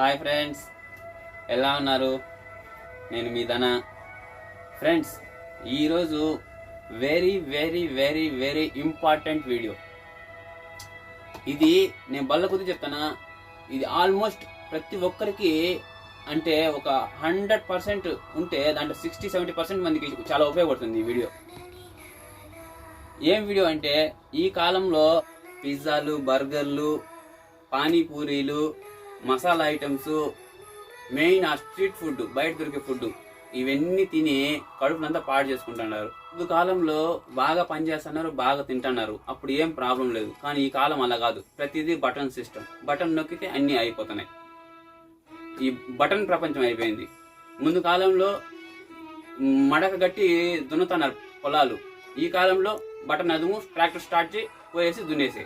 Hi friends. ఎలా ఉన్నారు? నేను మీ ధన. ఫ్రెండ్స్ ఈరోజు very very very very important video ఇది నేను బల్ల కొద్ది చెప్తానా ఇది ఆల్మోస్ట్ ప్రతి ఒక్కరికి అంటే ఒక హండ్రెడ్ పర్సెంట్ ఉంటే దాంట్లో సిక్స్టీ సెవెంటీ పర్సెంట్ మందికి చాలా ఉపయోగపడుతుంది ఈ వీడియో ఏం వీడియో అంటే ఈ కాలంలో పిజ్జాలు బర్గర్లు పానీపూరీలు మసాలా ఐటమ్స్ మెయిన్ ఆ స్ట్రీట్ ఫుడ్ బయట దొరికే ఫుడ్ ఇవన్నీ తిని కడుపునంతా పాడు చేసుకుంటున్నారు. ముందు కాలంలో బాగా పనిచేస్తున్నారు బాగా తింటున్నారు. అప్పుడు ఏం ప్రాబ్లం లేదు. కానీ ఈ కాలం అలా కాదు. ప్రతిదీ బటన్ సిస్టమ్ బటన్ నొక్కితే అన్నీ అయిపోతున్నాయి. ఈ బటన్ ప్రపంచం అయిపోయింది. ముందు కాలంలో మడక గట్టి దున్నుతున్నారు పొలాలు. ఈ కాలంలో బటన్ అదుము ట్రాక్టర్ స్టార్ట్ చేసి పోయేసి దున్నేసే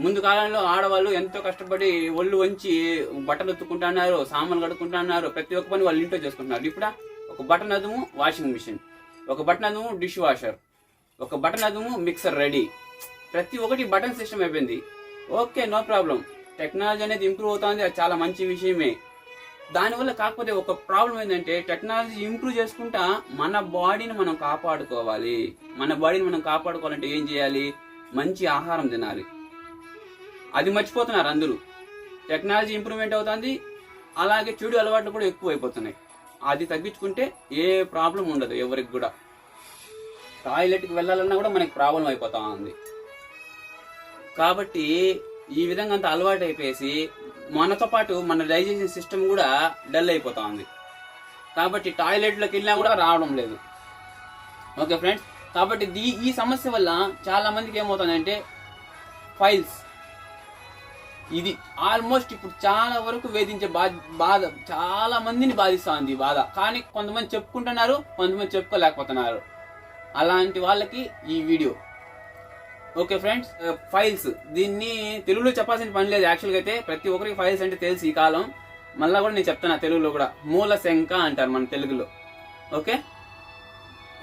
ముందు కాలంలో ఆడవాళ్ళు ఎంతో కష్టపడి ఒళ్ళు వంచి బట్టలు ఉత్తుకుంటున్నారు సామాన్లు కడుక్కుంటున్నారు ప్రతి ఒక్క పని వాళ్ళు ఇంట్లో చేసుకుంటున్నారు. ఇప్పుడు ఒక బటన్ అదుము వాషింగ్ మిషన్ ఒక బటన్ అదుము డిష్ వాషర్ ఒక బటన్ అదుము మిక్సర్ రెడీ ప్రతి ఒక్కటి బటన్ సిస్టమ్ అయిపోయింది. ఓకే నో ప్రాబ్లం టెక్నాలజీ అనేది ఇంప్రూవ్ అవుతుంది. అది చాలా మంచి విషయమే. దానివల్ల కాకపోతే ఒక ప్రాబ్లం ఏంటంటే టెక్నాలజీ ఇంప్రూవ్ చేసుకుంటా మన బాడీని మనం కాపాడుకోవాలి. మన బాడీని మనం కాపాడుకోవాలంటే ఏం చేయాలి? మంచి ఆహారం తినాలి. అది మర్చిపోతున్నారు అందరూ. టెక్నాలజీ ఇంప్రూవ్మెంట్ అవుతుంది అలాగే చెడు అలవాట్లు కూడా ఎక్కువ అయిపోతున్నాయి అది తగ్గించుకుంటే ఏ ప్రాబ్లం ఉండదు ఎవరికి కూడా. టాయిలెట్కి వెళ్ళాలన్నా కూడా మనకి ప్రాబ్లం అయిపోతా ఉంది కాబట్టి ఈ విధంగా అంత అలవాటు అయిపోయేసి మనతో పాటు మన డైజెషన్ సిస్టమ్ కూడా డల్ అయిపోతా ఉంది కాబట్టి టాయిలెట్లోకి వెళ్ళినా కూడా రావడం లేదు. ఓకే ఫ్రెండ్స్ కాబట్టి దీ ఈ సమస్య వల్ల చాలా మందికి ఏమవుతుందంటే ఫైల్స్. ఇది ఆల్మోస్ట్ ఇప్పుడు చాలా వరకు వేధించే బాధ చాలా మందిని బాధిస్తుంది బాధ. కానీ కొంతమంది చెప్పుకుంటున్నారు కొంతమంది చెప్పుకోలేకపోతున్నారు. అలాంటి వాళ్ళకి ఈ వీడియో ఓకే ఫ్రెండ్స్ ఫైల్స్ దీన్ని తెలుగులో చెప్పాల్సిన పని లేదు. యాక్చువల్గా అయితే ప్రతి ఒక్కరికి ఫైల్స్ అంటే తెలుసు ఈ కాలం. మళ్ళీ కూడా నేను చెప్తాను తెలుగులో కూడా. మూల శంక అంటారు మన తెలుగులో. ఓకే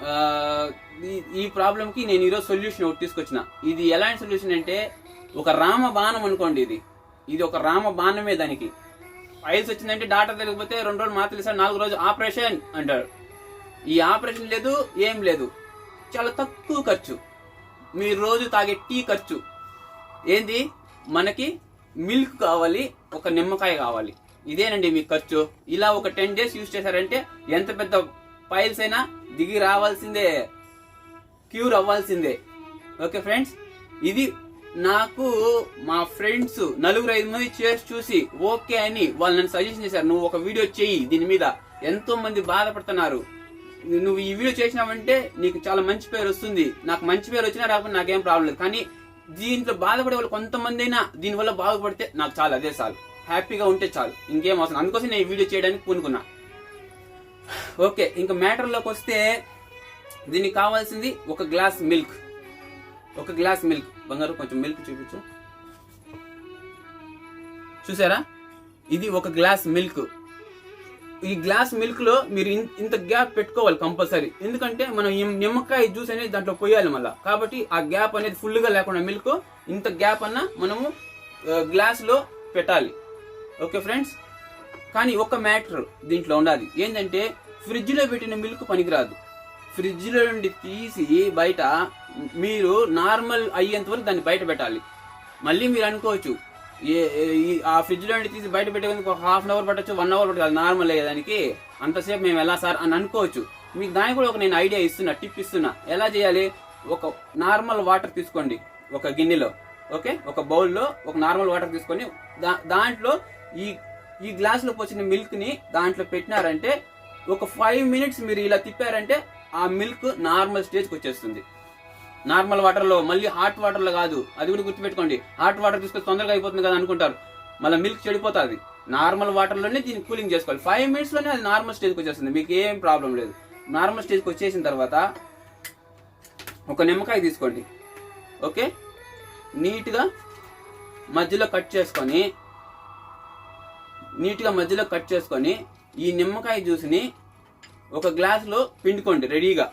uh, ఈ- ఈ ప్రాబ్లంకి నేను ఈరోజు సొల్యూషన్ ఒకటి తీసుకొచ్చిన. ఇది ఎలాంటి సొల్యూషన్ అంటే ఒక రామ బాణం అనుకోండి ఇది. ఇది ఒక రామ బాణమే దానికి. ఫైల్స్ వచ్చిందంటే డాక్టర్ తెలియకపోతే రెండు రోజులు మాత్రం ఇస్తాడు నాలుగు రోజు ఆపరేషన్ అంటాడు. ఈ ఆపరేషన్ లేదు ఏం లేదు. చాలా తక్కువ ఖర్చు. మీరు రోజు తాగే టీ ఖర్చు. ఏంది? మనకి మిల్క్ కావాలి ఒక నిమ్మకాయ కావాలి. ఇదేనండి మీ ఖర్చు. ఇలా ఒక టెన్ డేస్ యూజ్ చేశారంటే ఎంత పెద్ద ఫైల్స్ అయినా దిగి రావాల్సిందే క్యూర్ అవ్వాల్సిందే. ఓకే ఫ్రెండ్స్ ఇది నాకు మా ఫ్రెండ్స్ నలుగురు ఐదు మంది చేసి చూసి ఓకే అని వాళ్ళు నన్ను సజెషన్ చేశారు. నువ్వు ఒక వీడియో చెయ్యి దీని మీద. ఎంతో మంది బాధపడుతున్నారు. నువ్వు ఈ వీడియో చేసినావంటే నీకు చాలా మంచి పేరు వస్తుంది. నాకు మంచి పేరు వచ్చినా రాకపోతే నాకేం ప్రాబ్లం లేదు. కానీ దీంట్లో బాధపడే వాళ్ళు కొంతమంది అయినా దీనివల్ల బాగుపడితే నాకు చాలు అదే చాలు. హ్యాపీగా ఉంటే చాలు. ఇంకేం అవసరం. అందుకోసం నేను ఈ వీడియో చేయడానికి పూనుకున్నా. ఓకే ఇంకా మ్యాటర్లోకి వస్తే దీనికి కావాల్సింది ఒక గ్లాస్ మిల్క్. ఒక గ్లాస్ మిల్క్. బంగారు కొంచెం మిల్క్ చూపించు. చూసారా? ఇది ఒక గ్లాస్ మిల్క్ ఈ గ్లాస్ మిల్క్లో మీరు ఇంత గ్యాప్ పెట్టుకోవాలి కంపల్సరీ ఎందుకంటే మనం నిమ్మకాయ జ్యూస్ అనేది దాంట్లో పోయాలి మళ్ళీ. కాబట్టి ఆ గ్యాప్ అనేది ఫుల్గా లేకుండా మిల్క్ ఇంత గ్యాప్ అన్న మనము గ్లాస్లో పెట్టాలి. ఓకే ఫ్రెండ్స్ కానీ ఒక మ్యాటర్ దీంట్లో ఉండాలి. ఏంటంటే ఫ్రిడ్జ్లో పెట్టిన మిల్క్ పనికిరాదు. ఫ్రిడ్జ్లో నుండి తీసి బయట మీరు నార్మల్ అయ్యేంత వరకు దాన్ని బయట పెట్టాలి. మళ్ళీ మీరు అనుకోవచ్చు ఏ ఈ- ఆ ఫ్రిడ్జ్లో నుండి తీసి బయట పెట్టేందుకు ఒక హాఫ్ అన్ అవర్ పట్టచ్చు వన్ అవర్ పట్టాలి నార్మల్ అయ్యేదానికి అంతసేపు మేము ఎలా సార్ అని అనుకోవచ్చు. మీకు దానికి కూడా ఒక నేను ఐడియా ఇస్తున్నా టిప్ ఇస్తున్నా. ఎలా చేయాలి? ఒక నార్మల్ వాటర్ తీసుకోండి ఒక గిన్నెలో ఓకే? ఒక బౌల్లో ఒక నార్మల్ వాటర్ తీసుకొని దా- దాంట్లో ఈ ఈ గ్లాస్లో వచ్చిన పోసిన దాంట్లో పెట్టినారంటే ఒక ఫైవ్ మినిట్స్ మీరు ఇలా తిప్పారంటే ఆ మిల్క్ నార్మల్ స్టేజ్కి వచ్చేస్తుంది. నార్మల్ వాటర్లో మళ్ళీ హాట్ వాటర్లో కాదు. అది కూడా గుర్తుపెట్టుకోండి. హాట్ వాటర్ తీసుకొని తొందరగా అయిపోతుంది కదా అనుకుంటారు. మళ్ళీ మిల్క్ చెడిపోతుంది. నార్మల్ వాటర్లోనే దీన్ని కూలింగ్ చేసుకోవాలి. ఫైవ్ మినిట్స్లోనే అది నార్మల్ స్టేజ్కి వచ్చేస్తుంది. మీకు ఏం ప్రాబ్లం లేదు. నార్మల్ స్టేజ్కి వచ్చేసిన తర్వాత ఒక నిమ్మకాయ తీసుకోండి. ఓకే? నీట్గా మధ్యలో కట్ చేసుకొని నీట్గా మధ్యలో కట్ చేసుకొని ఈ నిమ్మకాయ జ్యూస్ని ఒక గ్లాసులో పిండుకోండి రెడీగా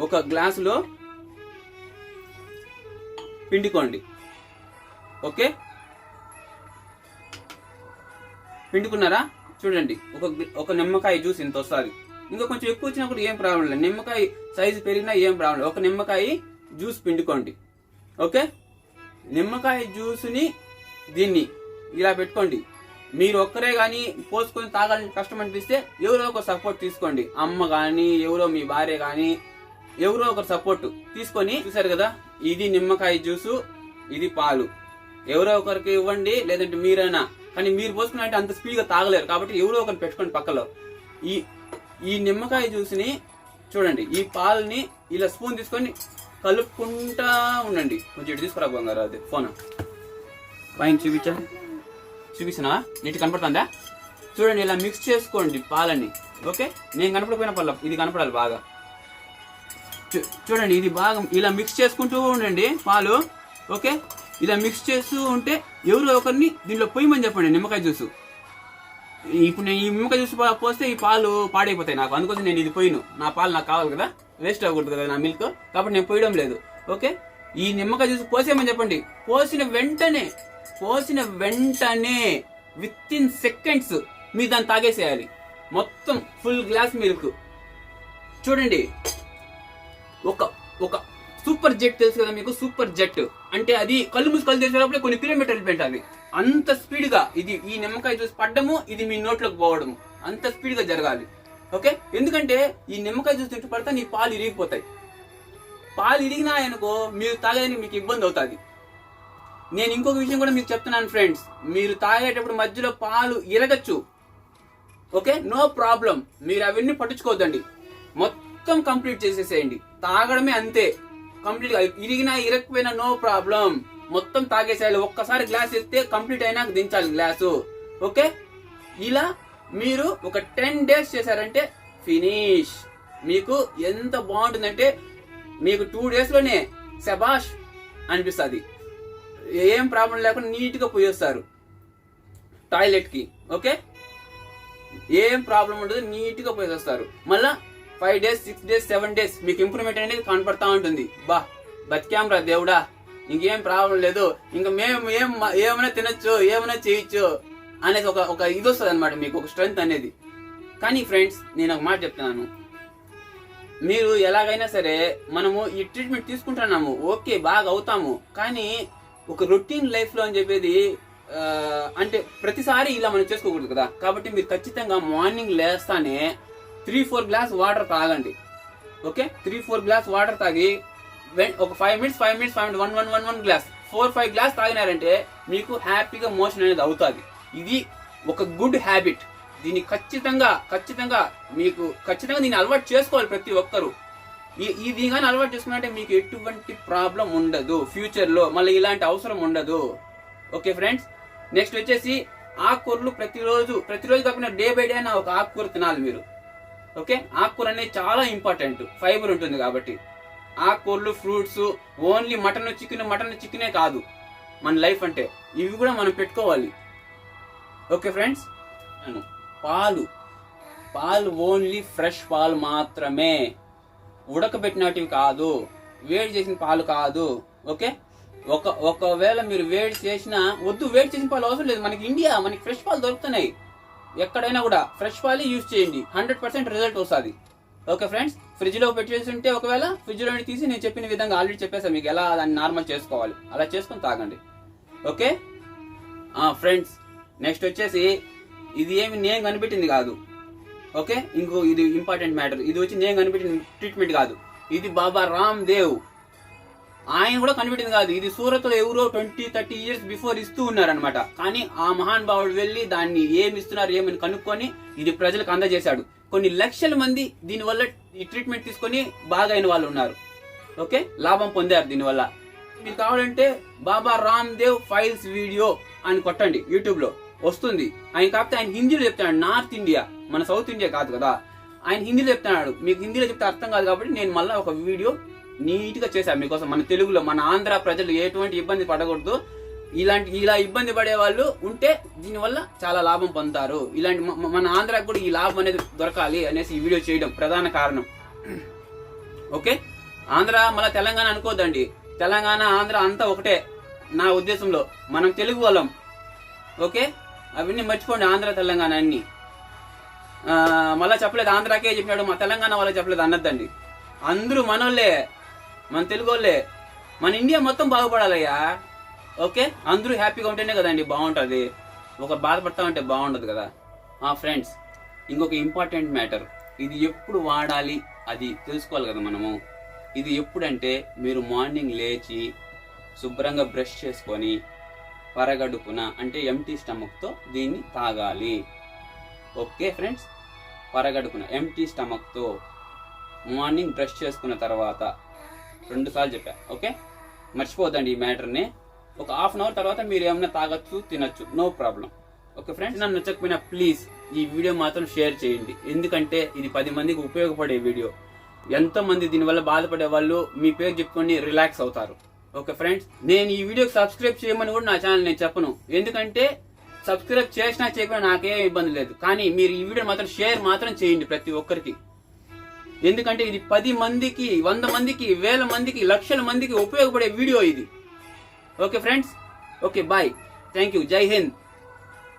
ఒక గ్లాసులో పిండుకోండి. ఓకే? పిండుకున్నారా? చూడండి. ఒక ఒక నిమ్మకాయ జ్యూస్ ఇంత వస్తుంది. ఇంకా కొంచెం ఎక్కువ వచ్చినప్పుడు ఏం ప్రాబ్లం లేదు. నిమ్మకాయ సైజు పెరిగినా ఏం ప్రాబ్లం లేదు. ఒక నిమ్మకాయ జ్యూస్ పిండుకోండి. ఓకే? నిమ్మకాయ జ్యూస్ని దీన్ని ఇలా పెట్టుకోండి. మీరు ఒక్కరే కానీ పోసుకొని తాగాలని కష్టం అనిపిస్తే ఎవరో ఒక సపోర్ట్ తీసుకోండి. అమ్మ కానీ ఎవరో మీ భార్య కానీ ఎవరో ఒకరు సపోర్ట్ తీసుకొని చూసారు కదా? ఇది నిమ్మకాయ జ్యూసు ఇది పాలు. ఎవరో ఒకరికి ఇవ్వండి లేదంటే మీరైనా. కానీ మీరు పోసుకున్నట్టు అంత స్పీడ్గా తాగలేరు. కాబట్టి ఎవరో ఒకరిని పెట్టుకోండి పక్కలో. ఈ ఈ నిమ్మకాయ జ్యూస్ని చూడండి. ఈ పాలని ఇలా స్పూన్ తీసుకొని కలుపుకుంటా ఉండండి. కొంచెం ఇటు తీసుకురా బంగారు అది ఫోన్. పైన చూపించా? చూపిస్తున్నా? నీటి కనపడుతుందా? చూడండి ఇలా మిక్స్ చేసుకోండి పాలని. ఓకే? నేను కనపడిపోయిన పళ్ళం ఇది కనపడాలి బాగా. చూడండి ఇది బాగా ఇలా మిక్స్ చేసుకుంటూ ఉండండి పాలు ఓకే? ఇలా మిక్స్ చేస్తూ ఉంటే ఎవరో ఒకరిని దీంట్లో పొయ్యమని చెప్పండి నిమ్మకాయ జ్యూస్. ఇప్పుడు నేను ఈ నిమ్మకాయ జ్యూస్ పోస్తే ఈ పాలు పాడైపోతాయి నాకు. అందుకోసం నేను ఇది పోయిను నా పాలు నాకు కావాలి కదా వేస్ట్ అవ్వకూడదు కదా నా మిల్క్ కాబట్టి నేను పోయడం లేదు ఓకే? ఈ నిమ్మకాయ జ్యూస్ పోసేయమని చెప్పండి. పోసిన వెంటనే పోసిన వెంటనే విత్ ఇన్ సెకండ్స్ మీరు దాన్ని తాగేసేయాలి. మొత్తం ఫుల్ గ్లాస్ మిల్క్ చూడండి. ఒక ఒక సూపర్ జెట్ తెలుసు కదా మీకు? Super jet. అంటే అది కళ్ళు మూసి కళ్ళు కొన్ని కిలోమీటర్లు పెట్టాలి అంత స్పీడ్గా ఇది ఈ నిమ్మకాయ జ్యూస్ పడ్డము ఇది మీ నోట్లోకి పోవడము. అంత స్పీడ్గా జరగాలి. ఓకే? ఎందుకంటే ఈ నిమ్మకాయ జ్యూస్ తింటూ పడితే నీ పాలు ఇరిగిపోతాయి. పాలు ఇరిగినా అనుకో మీరు తాగడానికి మీకు ఇబ్బంది అవుతుంది. నేను ఇంకొక విషయం కూడా మీకు చెప్తున్నాను ఫ్రెండ్స్ మీరు తాగేటప్పుడు మధ్యలో పాలు ఇరగచ్చు. ఓకే? No problem. మీరు అవన్నీ పట్టించుకోవద్దండి. మొత్తం కంప్లీట్ చేసేసేయండి. తాగడమే అంతే. కంప్లీట్గా ఇరిగినా ఇరగకపోయినా నో ప్రాబ్లం. మొత్తం తాగేసేయాలి. ఒక్కసారి గ్లాస్ ఇస్తే కంప్లీట్ అయినాక దించాలి గ్లాసు. ఓకే? ఇలా మీరు ఒక టెన్ డేస్ చేశారంటే ఫినిష్. మీకు ఎంత బాగుంటుందంటే మీకు టూ డేస్లోనే శబాష్ అనిపిస్తుంది. ఏం ప్రాబ్లం లేకుండా నీట్గా పోయేస్తారు. టాయిలెట్కి ఓకే? ఏం ప్రాబ్లం ఉండదు నీట్గా పోయేస్తారు. మళ్ళా five days six days seven days మీకు ఇంప్రూవ్మెంట్ అనేది కనపడతా ఉంటుంది. బా బతికాంరా దేవుడా. ఇంకేం ప్రాబ్లం లేదు. ఇంకా మేము ఏం ఏమైనా తినొచ్చు ఏమైనా చేయొచ్చు అనేది ఒక ఒక ఇది వస్తుంది అనమాట మీకు ఒక స్ట్రెంగ్త్ అనేది. కానీ ఫ్రెండ్స్ నేను ఒక మాట చెప్తున్నాను. మీరు ఎలాగైనా సరే మనము ఈ ట్రీట్మెంట్ తీసుకుంటున్నాము. ఓకే బాగా అవుతాము. కానీ ఒక రొటీన్ లైఫ్లో అని చెప్పేది అంటే ప్రతిసారి ఇలా మనం చేసుకోకూడదు కదా. కాబట్టి మీరు ఖచ్చితంగా మార్నింగ్ లేస్తానే త్రీ ఫోర్ గ్లాస్ వాటర్ తాగండి. Okay? Three four glass water తాగి వెన్- ఒక five minutes five minutes five one one one one glass. Four five glass తాగినారంటే మీకు హ్యాపీగా మోషన్ అనేది అవుతుంది. ఇది ఒక గుడ్ హ్యాబిట్. దీన్ని ఖచ్చితంగా ఖచ్చితంగా మీకు ఖచ్చితంగా దీన్ని అలవాటు చేసుకోవాలి ప్రతి ఒక్కరు. ఈ దీని కానీ అలవాటు చేసుకున్నట్టే మీకు ఎటువంటి ప్రాబ్లం ఉండదు. ఫ్యూచర్లో మళ్ళీ ఇలాంటి అవసరం ఉండదు. Okay friends? నెక్స్ట్ వచ్చేసి ఆకుకూరలు ప్రతిరోజు ప్రతిరోజు కాకుండా డే బై డే అయినా ఒక ఆకుకూర తినాలి మీరు. ఓకే? ఆకుకూర అనేది చాలా ఇంపార్టెంట్. ఫైబర్ ఉంటుంది కాబట్టి. ఆకుకూరలు fruits only mutton chicken mutton చికెనే కాదు. మన లైఫ్ అంటే ఇవి కూడా మనం పెట్టుకోవాలి. Okay friends? పాలు. పాలు ఓన్లీ ఫ్రెష్ పాలు మాత్రమే. ఉడకబెట్టినటివి కాదు. వేడి చేసిన పాలు కాదు. ఓకే? ఒక ఒకవేళ మీరు వేడి చేసినా వద్దు వేడి చేసిన పాలు అవసరం లేదు. మనకి ఇండియా మనకి ఫ్రెష్ పాలు దొరుకుతున్నాయి. ఎక్కడైనా కూడా ఫ్రెష్ పాలే యూజ్ చేయండి. హండ్రెడ్ పర్సెంట్ రిజల్ట్ వస్తుంది. ఓకే ఫ్రెండ్స్ ఫ్రిడ్జ్లో పెట్టేసి ఉంటే ఒకవేళ ఫ్రిడ్జ్లో తీసి నేను చెప్పిన విధంగా ఆల్రెడీ చెప్పేసాను మీకు ఎలా దాన్ని నార్మల్ చేసుకోవాలి. అలా చేసుకొని తాగండి. ఓకే ఫ్రెండ్స్ నెక్స్ట్ వచ్చేసి ఇది ఏమి నేను కనిపెట్టింది కాదు. ఓకే ఇంకో ఇది ఇంపార్టెంట్ మ్యాటర్ ఇది వచ్చి నేను కనిపెట్టిన ట్రీట్మెంట్ కాదు. ఇది బాబా రామ్ దేవ్. ఆయన కూడా కనిపెట్టింది కాదు. ఇది సూరత్లో ఎవరో ట్వంటీ థర్టీ ఇయర్స్ బిఫోర్ ఇస్తూ ఉన్నారనమాట కానీ ఆ మహాన్ భావుడు వెళ్ళి దాన్ని ఏమి ఇస్తున్నారు ఏమని కనుక్కొని ఇది ప్రజలకు అందజేశాడు. కొన్ని లక్షల మంది దీనివల్ల ఈ ట్రీట్మెంట్ తీసుకొని బాగా అయిన వాళ్ళు ఉన్నారు. ఓకే? లాభం పొందారు దీనివల్ల. మీకు కావాలంటే బాబా రామ్ దేవ్ ఫైల్స్ వీడియో అని కొట్టండి యూట్యూబ్లో వస్తుంది. ఆయన కాకపోతే ఆయన హిందీలో చెప్తాడు నార్త్ ఇండియా. మన సౌత్ ఇండియా కాదు కదా. ఆయన హిందీలో చెప్తున్నాడు. మీకు హిందీలో చెప్తే అర్థం కాదు కాబట్టి నేను మళ్ళీ ఒక వీడియో నీట్గా చేశారు మీకోసం. మన తెలుగులో మన ఆంధ్ర ప్రజలు ఎటువంటి ఇబ్బంది పడకూడదు. ఇలాంటి ఇలా ఇబ్బంది పడే వాళ్ళు ఉంటే దీనివల్ల చాలా లాభం పొందుతారు. ఇలాంటి మన ఆంధ్రాకి కూడా ఈ లాభం అనేది దొరకాలి అనేసి ఈ వీడియో చేయడం ప్రధాన కారణం. ఓకే? ఆంధ్ర మళ్ళీ తెలంగాణ అనుకోద్దండి. తెలంగాణ ఆంధ్ర అంతా ఒకటే నా ఉద్దేశంలో. మనం తెలుగు వాళ్ళం. ఓకే? అవన్నీ మర్చిపోండి ఆంధ్ర తెలంగాణ అన్ని. మళ్ళీ చెప్పలేదు ఆంధ్రాకే చెప్పినాడు మా తెలంగాణ వాళ్ళకి చెప్పలేదు అన్నదండి అందరూ మనోళ్ళే. మన తెలుగు వాళ్ళే. మన ఇండియా మొత్తం బాగుపడాలయ్యా. ఓకే? అందరూ హ్యాపీగా ఉంటేనే కదండి బాగుంటుంది. ఒకరు బాధపడతా ఉంటే బాగుండదు కదా. ఆ ఫ్రెండ్స్ ఇంకొక ఇంపార్టెంట్ మ్యాటర్. ఇది ఎప్పుడు వాడాలి? అది తెలుసుకోవాలి కదా మనము. ఇది ఎప్పుడంటే మీరు మార్నింగ్ లేచి శుభ్రంగా బ్రష్ చేసుకొని పరగడుపున అంటే ఎంటీ స్టమక్తో దీన్ని తాగాలి. Okay friends? పరగడుపున ఎంటీ స్టమక్తో మార్నింగ్ బ్రష్ చేసుకున్న తర్వాత రెండు సార్లు చెప్పా ఓకే? మర్చిపోద్దండి ఈ మ్యాటర్ని. ఒక హాఫ్ అన్ అవర్ తర్వాత మీరు ఏమైనా తాగొచ్చు తినొచ్చు నో ప్రాబ్లం. ఓకే ఫ్రెండ్స్ నన్ను నచ్చకపోయినా ప్లీజ్ ఈ వీడియో మాత్రం షేర్ చేయండి. ఎందుకంటే ఇది పది మందికి ఉపయోగపడే వీడియో. ఎంతో మంది దీనివల్ల బాధపడే వాళ్ళు మీ పేరు చెప్పుకొని రిలాక్స్ అవుతారు. ఓకే ఫ్రెండ్స్ నేను ఈ వీడియోకి సబ్స్క్రైబ్ చేయమని కూడా నా ఛానల్ నేను చెప్పను. ఎందుకంటే సబ్స్క్రైబ్ చేసినా చేయకుండా నాకేం ఇబ్బంది లేదు. కానీ మీరు ఈ వీడియో మాత్రం షేర్ మాత్రం చేయండి ప్రతి ఒక్కరికి. ఎందుకంటే ఇది పది మందికి వంద మందికి వేల మందికి లక్షల మందికి ఉపయోగపడే వీడియో ఇది. Okay friends? Okay bye. Thank you. జై హింద్.